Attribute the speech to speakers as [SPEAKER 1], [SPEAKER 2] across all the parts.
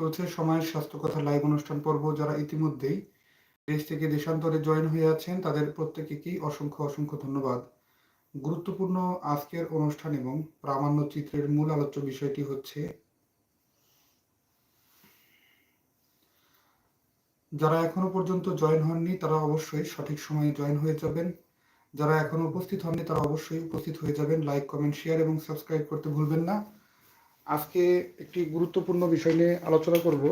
[SPEAKER 1] চলছে সময়ের স্বাস্থ্য কথা লাইভ অনুষ্ঠান পর্ব যারা ইতিমধ্যেই দেশ থেকে দেশান্তরে জয়েন হয়ে আছেন, তাদের প্রত্যেকেকেই অসংখ্য অসংখ্য ধন্যবাদ। গুরুত্বপূর্ণ আজকের অনুষ্ঠান এবং প্রামাণ্য চিত্রের মূল আলোচ্য বিষয়টি হচ্ছে, যারা এখনও পর্যন্ত জয়েন হননি, তারা অবশ্যই সঠিক সময়ে জয়েন হয়ে যাবেন। যারা এখনও উপস্থিত হননি, তারা অবশ্যই উপস্থিত হয়ে যাবেন। লাইক কমেন্ট শেয়ার এবং সাবস্ক্রাইব করতে ভুলবেন না। আজকে একটি গুরুত্বপূর্ণ বিষয় নিয়ে আলোচনা করব।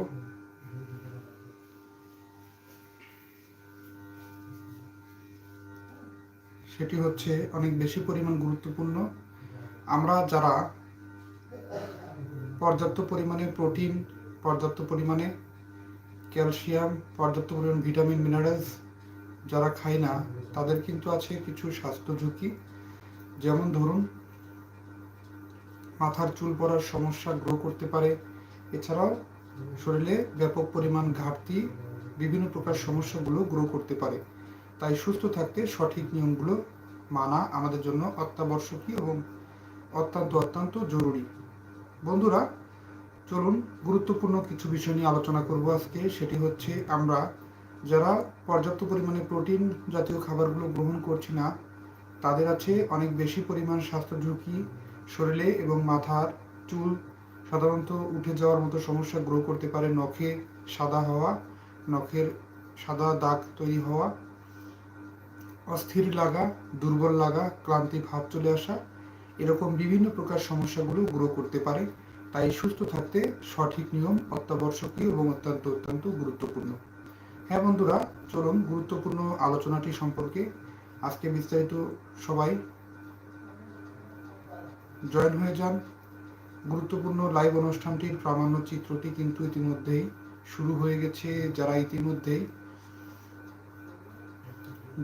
[SPEAKER 1] সেটি হচ্ছে অনেক বেশি পরিমাণ গুরুত্বপূর্ণ। আমরা যারা পর্যাপ্ত পরিমাণে প্রোটিন, পর্যাপ্ত পরিমাণে ক্যালসিয়াম, পর্যাপ্ত পরিমাণ ভিটামিন, মিনারেলস যারা খায় না, তাদের কিন্তু আছে কিছু স্বাস্থ্য ঝুঁকি। যেমন ধরুন মাথার চুল পড়ার সমস্যা গ্রো করতে পারে। এছাড়াও শরীরে ব্যাপক পরিমাণ ঘাটতি, বিভিন্ন প্রকার সমস্যাগুলো গ্রো করতে পারে। তাই সুস্থ থাকতে সঠিক নিয়মগুলো মানা আমাদের জন্য অত্যাবশ্যকীয় এবং অত্যন্ত অত্যন্ত জরুরি। বন্ধুরা, চলুন গুরুত্বপূর্ণ কিছু বিষয় নিয়ে আলোচনা করব আজকে। সেটি হচ্ছে আমরা যারা পর্যাপ্ত পরিমাণে প্রোটিন জাতীয় খাবারগুলো গ্রহণ করছি না, তাদের আছে অনেক বেশি পরিমাণ স্বাস্থ্য ঝুঁকি শরীরে এবং মাথার চুল সাধারণত উঠে যাওয়ার মতো সমস্যা গ্রো করতে পারে নখে সাদা হওয়া, নখের সাদা দাগ তৈরি হওয়া, অস্থির লাগা, দুর্বল লাগা, ক্লান্তি ভাব চলে আসা, এরকম বিভিন্ন প্রকার সমস্যাগুলো গ্রো করতে পারে। তাই সুস্থ থাকতে সঠিক নিয়ম অত্যাবশ্যকীয় এবং অত্যন্ত অত্যন্ত গুরুত্বপূর্ণ। হ্যাঁ বন্ধুরা, চলুন গুরুত্বপূর্ণ আলোচনাটি সম্পর্কে আজকে বিস্তারিত সবাই জয়েন হয়ে যান। গুরুত্বপূর্ণ লাইভ অনুষ্ঠানটির প্রামাণ্য চিত্রটি কিন্তু ইতিমধ্যেই শুরু হয়ে গেছে, যারা ইতিমধ্যেই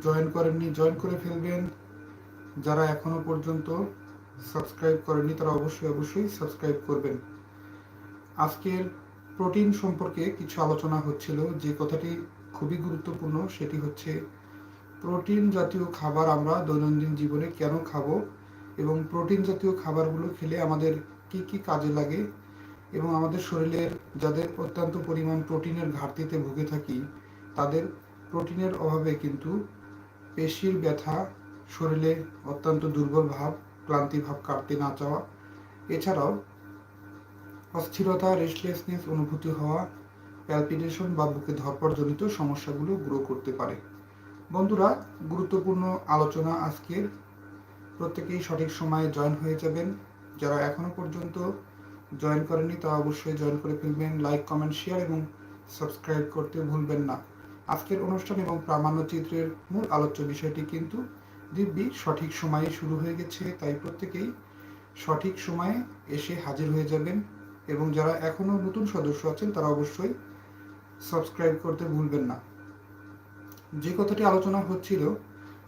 [SPEAKER 1] জয়েন করেননি জয়েন করে ফেলবেন। যারা এখনও পর্যন্ত সাবস্ক্রাইব করেননি, তারা অবশ্যই অবশ্যই সাবস্ক্রাইব করবেন। আজকের প্রোটিন সম্পর্কে কিছু আলোচনা হচ্ছিল, যে কথাটি খুবই গুরুত্বপূর্ণ, সেটি হচ্ছে প্রোটিন জাতীয় খাবার আমরা দৈনন্দিন জীবনে কেন খাব? এবং প্রোটিন জাতীয় খাবারগুলো খেলে আমাদের কি কি কাজে লাগে? এবং আমাদের শরীরের যাদের অত্যন্ত পরিমাণ প্রোটিনের ঘাটতিতে ভুগে থাকি, তাদের প্রোটিনের অভাবে কিন্তু পেশির ব্যথা, শরীরে অত্যন্ত দুর্বল ভাব, ক্লান্তি ভাব কাটতে না চাওয়া, এছাড়াও অস্থিরতা রেস্টলেসনেস অনুভূতি হওয়া প্যালপিটেশন বা বুকে ধরপড়জনিত সমস্যাগুলো গ্রো করতে পারে। বন্ধুরা, গুরুত্বপূর্ণ আলোচনা আজকের প্রত্যেকেই সঠিক সময়ে জয়েন হয়ে যাবেন। যারা এখনও পর্যন্ত জয়েন করেনি তারা অবশ্যই জয়েন করে ফেলবেন। লাইক, কমেন্ট, শেয়ার এবং সাবস্ক্রাইব করতে ভুলবেন না। আজকের অনুষ্ঠান এবং প্রামাণ্য চিত্রের মূল আলোচ্য বিষয়টি কিন্তু দিব্যি সঠিক সময়ে শুরু হয়ে গেছে, তাই প্রত্যেকেই সঠিক সময়ে এসে হাজির হয়ে যাবেন এবং যারা এখনও নতুন সদস্য আছেন, তারা অবশ্যই সাবস্ক্রাইব করতে ভুলবেন না। যে কথাটি আলোচনা হচ্ছিল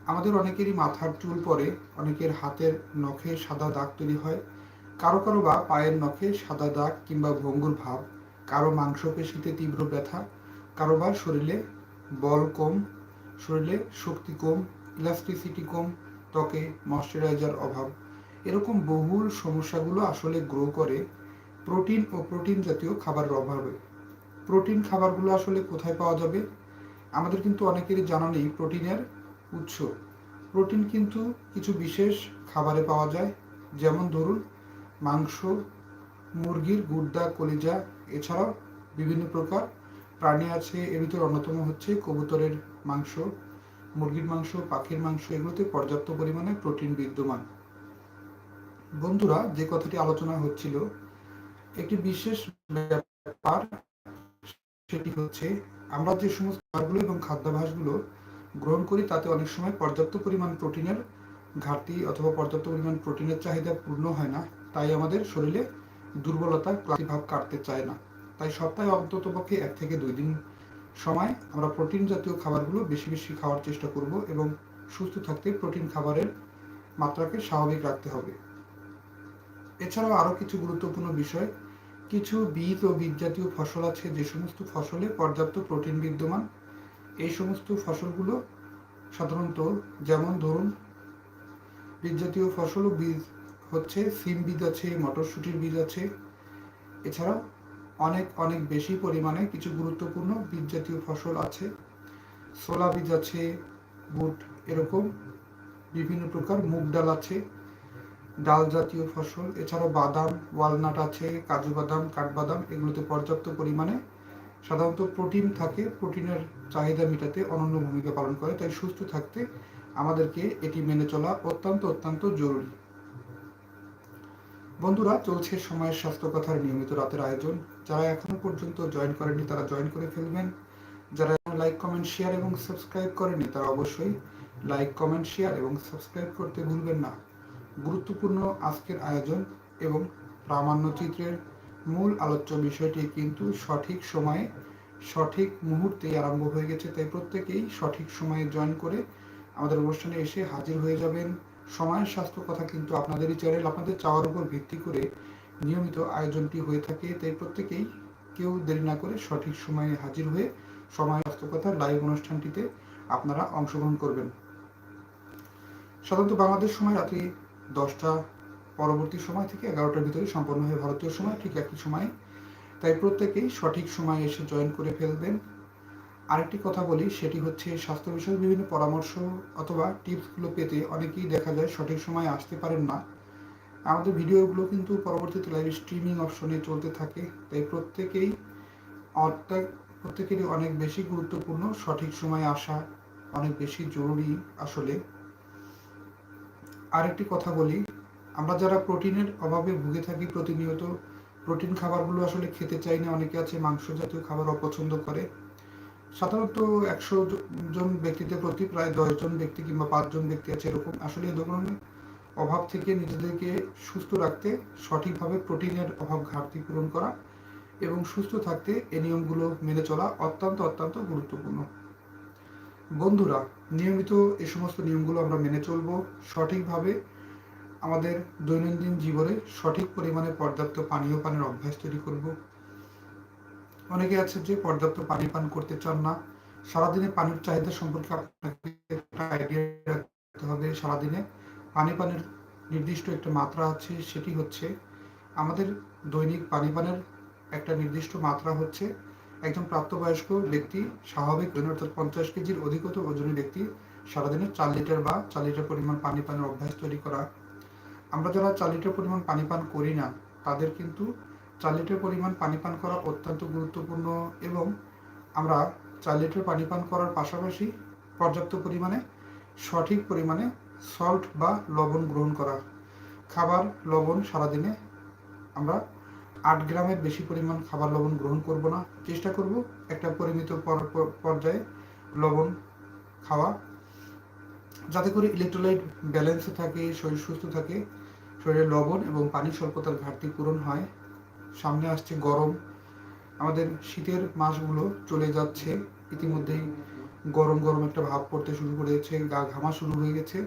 [SPEAKER 1] আমাদের অনেকেরই মাথার চুল পরে অনেকের হাতের নখে সাদা দাগ তৈরি হয়। কারও কারও বা পায়ের নখে সাদা দাগ কিংবা ভঙ্গুর ভাব, কারও মাংসপেশিতে তীব্র ব্যথা, কারও বা শরীরে বল কম, শরীরে শক্তি কম ইলাস্টিসিটি কম, ত্বকে ময়শ্চারাইজার অভাব। এরকম বহুল সমস্যাগুলো আসলে গ্রো করে প্রোটিন ও প্রোটিন জাতীয় খাবারের অভাবে। প্রোটিন খাবারগুলো আসলে কোথায় পাওয়া যাবে? আমাদের কিন্তু অনেকেরই জানা নেই প্রোটিনের উৎস। প্রোটিন কিন্তু কিছু বিশেষ খাবারে পাওয়া যায়, যেমন ধরুন, মাংস, মুরগির গুর্দা কলিজা, এছাড়াও বিভিন্ন প্রকার প্রাণী আছে, এর ভিতর অন্যতম হচ্ছে কবুতরের মাংস, মুরগির মাংস, পাখির মাংস, এগুলোতে পর্যাপ্ত পরিমাণে প্রোটিন বিদ্যমান। বন্ধুরা, যে কথাটি আলোচনা হচ্ছিল, একটি বিশেষ ব্যাপার সেটি হচ্ছে, আমরা যে সমস্ত খাবারগুলো এবং খাদ্যাভ্যাসগুলো গ্রহণ করি, তাতে অনেক সময় পর্যাপ্ত পরিমাণ প্রোটিনের ঘাটতি অথবা পর্যাপ্ত পরিমাণ প্রোটিনের চাহিদা পূর্ণ হয় না। তাই আমাদের শরীরে দুর্বলতা ক্লান্তি ভাব কাটতে চায় না। তাই সপ্তাহে অন্তত পক্ষে এক থেকে দুই দিন সময় আমরা প্রোটিন জাতীয় খাবারগুলো বেশি বেশি খাওয়ার চেষ্টা করব এবং সুস্থ থাকতে প্রোটিন খাবারের মাত্রাকে স্বাভাবিক রাখতে হবে। এছাড়াও আরও কিছু গুরুত্বপূর্ণ বিষয়, কিছু বীজ ও বীজ জাতীয় ফসল আছে যে সমস্ত ফসলে পর্যাপ্ত প্রোটিন বিদ্যমান এই সমস্ত ফসলগুলো সাধারণত যেমন ধরুন বীজ জাতীয় ফসল ও বীজ হচ্ছে, সিম বীজ আছে, মটরশুটির বীজ আছে। এছাড়া অনেক অনেক বেশি পরিমাণে কিছু গুরুত্বপূর্ণ বীজ জাতীয় ফসল আছে। ছোলা বীজ আছে, বুট এরকম বিভিন্ন প্রকার মুগ ডাল আছে, ডাল জাতীয় ফসল। এছাড়াও বাদাম, ওয়ালনাট আছে, কাজু বাদাম, কাঠবাদাম, এগুলোতে পর্যাপ্ত পরিমাণে সাধারণত প্রোটিন থাকে, প্রোটিনের চাহিদা মেটাতে অনন্য ভূমিকা পালন করে, তাই সুস্থ থাকতে আমাদেরকে এটি মেনে চলা অত্যন্ত অত্যন্ত জরুরি। বন্ধুরা, চলছে সময়ের স্বাস্থ্য কথার নিয়মিত রাতের আয়োজন। যারা এখনও পর্যন্ত জয়েন করেনি তারা জয়েন করে ফেলবেন। যারা লাইক কমেন্ট শেয়ার এবং সাবস্ক্রাইব করেনি তারা অবশ্যই লাইক কমেন্ট শেয়ার এবং সাবস্ক্রাইব করতে ভুলবেন না। গুরুত্বপূর্ণ আজকের আয়োজন এবং প্রামাণ্য চিত্রের মূল আলোচ্য বিষয়টি কিন্তু সঠিক সময়ে, সঠিক মুহূর্তে আরম্ভ হয়ে গেছে। তাই প্রত্যেকেই সঠিক সময়ে জয়েন করে আমাদের অনুষ্ঠানে এসে হাজির হয়ে যাবেন। সময়ের স্বাস্থ্য কথা কিন্তু আপনাদেরই চ্যানেল আপনাদের চাওয়ার উপর ভিত্তি করে নিয়মিত আয়োজনটি হয়ে থাকে। তাই প্রত্যেকেই কেউ দেরি না করে সঠিক সময়ে হাজির হয়ে সময়, স্বাস্থ্য কথা লাইভ অনুষ্ঠানটিতে আপনারা অংশগ্রহণ করবেন। সাধারণত বাংলাদেশ সময় রাত্রি দশটা পরবর্তী সময় থেকে এগারোটার ভিতরে সম্পন্ন হয়ে ভারতীয় সময়, ঠিক একই সময়ে। তাই প্রত্যেকেই সঠিক সময়ে এসে জয়েন করে ফেলবেন। আরেকটি কথা বলি, সেটি হচ্ছে স্বাস্থ্য বিষয়ে বিভিন্ন পরামর্শ অথবা টিপসগুলো পেতে অনেকেই দেখা যায় সঠিক সময়ে আসতে পারেন না। আমাদের ভিডিওগুলো কিন্তু পরবর্তীতে লাইভ স্ট্রিমিং অপশনে চলতে থাকে। তাই প্রত্যেকেই অর্থাৎ প্রত্যেকেরই অনেক বেশি গুরুত্বপূর্ণ সঠিক সময়ে আসা অনেক বেশি জরুরি আসলে। আরেকটি কথা বলি আমরা যারা প্রোটিনের অভাবে ভুগে থাকি প্রতিনিয়ত, প্রোটিন খাবারগুলো আসলে খেতে চাই না। অনেকে আছে মাংস জাতীয় খাবার অপছন্দ করে। সাধারণত একশো জন ব্যক্তিদের প্রতি প্রায় দশজন ব্যক্তি কিংবা পাঁচজন ব্যক্তি আছে এরকম। আসলে ধরনের অভাব থেকে নিজেদেরকে সুস্থ রাখতে, সঠিকভাবে প্রোটিনের অভাব ঘাটতি পূরণ করা এবং সুস্থ থাকতে এ নিয়মগুলো মেনে চলা অত্যন্ত অত্যন্ত গুরুত্বপূর্ণ। বন্ধুরা, নিয়মিত এ সমস্ত নিয়মগুলো আমরা মেনে চলব। সঠিকভাবে আমাদের দৈনন্দিন জীবনে সঠিক পরিমাণে পর্যাপ্ত পানীয় পানের অভ্যাস তৈরি করব। অনেকে আছে যে পর্যাপ্ত পানি পান করতে চান না। সারাদিনে পানির চাহিদা সম্পর্কে আপনাকে একটা আইডিয়া রাখতে হবে। সারাদিনে পানি পানের নির্দিষ্ট একটা মাত্রা আছে, সেটি হচ্ছে আমাদের দৈনিক পানি পানের একটা নির্দিষ্ট মাত্রা হচ্ছে একজন প্রাপ্তবয়স্ক ব্যক্তি স্বাভাবিক ওজন, অর্থাৎ পঞ্চাশ কেজির অধিকতর ওজনের ব্যক্তি সারাদিনে চার লিটার বা চার লিটার পরিমাণ পানি পানের অভ্যাস তৈরি করা আমরা যারা চার লিটার পরিমাণ পানি পান করি না, তাদের কিন্তু চার লিটার পরিমাণ পানি পান করা অত্যন্ত গুরুত্বপূর্ণ এবং আমরা চার লিটার পানি পান করার পাশাপাশি পর্যাপ্ত পরিমাণে সঠিক পরিমাণে সল্ট বা লবণ গ্রহণ করা। খাবার লবণ সারাদিনে আমরা আট গ্রামের বেশি পরিমাণ খাবার লবণ গ্রহণ করব না। চেষ্টা করব একটা পরিমিত পর্যায়ে লবণ খাওয়া। যাতে করে ইলেকট্রোলাইট ব্যালেন্সে থাকে, শরীর সুস্থ থাকে শরীরে লবণ এবং পানি স্বল্পতার ঘাটতি পূরণ হয়। সামনে আসছে গরম। আমাদের শীতের মাসগুলো চলে যাচ্ছে। ইতিমধ্যেই গরম গরম একটা ভাব পড়তে শুরু করেছে, গা ঘামা শুরু হয়ে গেছে।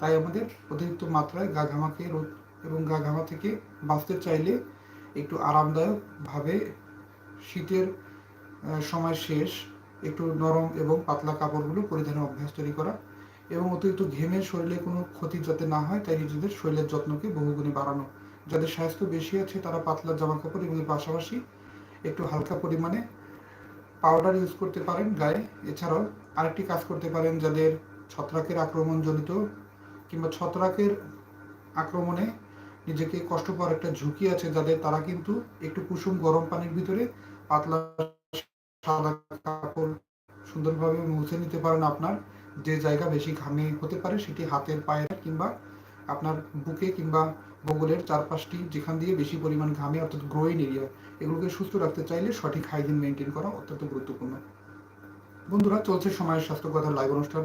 [SPEAKER 1] তাই আমাদের অতিরিক্ত মাত্রায় গা ঘামাকে রোদ এবং গা ঘামা থেকে বাঁচতে চাইলে একটু আরামদায়কভাবে শীতের সময় শেষ, একটু নরম এবং পাতলা কাপড়গুলো পরিধানের অভ্যাস তৈরি করা এবং অতিরিক্ত ঘেমে শরীরে কোনো ক্ষতি যাতে না হয়, তাই নিজেদের শরীরের যত্নকে বহুগুণে বাড়ানো। যাদের স্বাস্থ্য বেশি আছে, তারা পাতলা জামা কাপড় এবং পাশাপাশি একটু হালকা পরিমাণে পাউডার ইউজ করতে পারেন গায়ে। এছাড়াও আরেকটি কাজ করতে পারেন যাদের ছত্রাকের আক্রমণজনিত কিংবা ছত্রাকের আক্রমণে নিজেকে কষ্ট পাওয়ার একটা ঝুঁকি আছে, যাদের তারা কিন্তু একটু কুসুম গরম পানির ভিতরে পাতলা সাদা কাপড় সুন্দরভাবে মুছে নিতে পারেন আপনার যে জায়গা বেশি ঘামে হতে পারে সেটি হাতের পায়ের কিংবা আপনার বুকে কিংবা বগলের চারপাশটি যেখান দিয়ে বেশি পরিমাণ ঘামে, অর্থাৎ গ্রোইন এরিয়া এগুলোকে সুস্থ রাখতে চাইলে সঠিক হাইজিন মেনটেন করা অত্যন্ত গুরুত্বপূর্ণ। বন্ধুরা, চলছে সময়ের স্বাস্থ্য কথা লাইভ অনুষ্ঠান।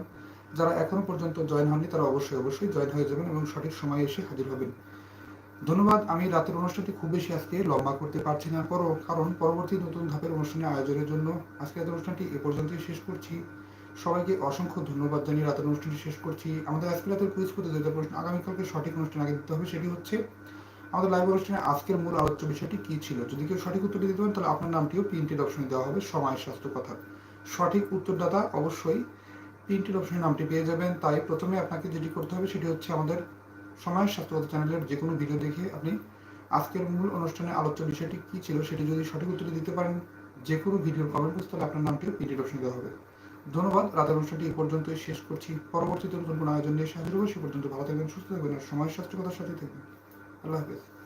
[SPEAKER 1] যারা এখনও পর্যন্ত জয়েন হননি, তারা অবশ্যই অবশ্যই জয়েন হয়ে যাবেন এবং সঠিক সময়ে এসে হাজির হবেন। ধন্যবাদ, আমি রাতের অনুষ্ঠানটি খুব বেশি আজকে লম্বা করতে পারছি না পরও কারণ পরবর্তী নতুন ধাপের অনুষ্ঠানের আয়োজনের জন্য আজকে রাতের অনুষ্ঠানটি এ পর্যন্তই শেষ করছি। সবাইকে অসংখ্য ধন্যবাদ জানিয়ে রাতের অনুষ্ঠানটি শেষ করছি। আমাদের আজকে রাতের কুইজ প্রতিযোগিতা প্রশ্ন আগামীকালকে সঠিক অনুষ্ঠান আগে দিতে হবে, সেটি হচ্ছে আমাদের লাইভ অনুষ্ঠানে আজকের মূল আলোচ্য বিষয়টি কী ছিল? যদি কেউ সঠিক উত্তরটি দিতে পারেন, তাহলে আপনার নামটিও প্রিন্টেড অপশনে দেওয়া হবে। সময় স্বাস্থ্য কথা। সঠিক উত্তরদাতা অবশ্যই প্রিন্টেড অপশনে নামটি পেয়ে যাবেন। তাই প্রথমে আপনাকে যেটি করতে হবে, সেটি হচ্ছে আমাদের সময় স্বাস্থ্য কথা চ্যানেলের যে কোনো ভিডিও দেখে আপনি আজকের মূল অনুষ্ঠানে আলোচ্য বিষয়টি কী ছিল, সেটি যদি সঠিক উত্তরটি দিতে পারেন যে কোনো ভিডিওর কমেন্ট বক্স তাহলে আপনার নামটিও পিডি অপশন দেওয়া হবে। ধন্যবাদ। রাতের অনুষ্ঠানটি এই পর্যন্তই। শেষ করছি। পরবর্তীতে নতুন কোনো আয়োজন নিয়ে। সাহায্য সে পর্যন্ত। ভালো থাকবেন, সুস্থ থাকবেন, আর সময় স্বাস্থ্যকতার সাথে থাকবেন। আল্লাহ হাফেজ।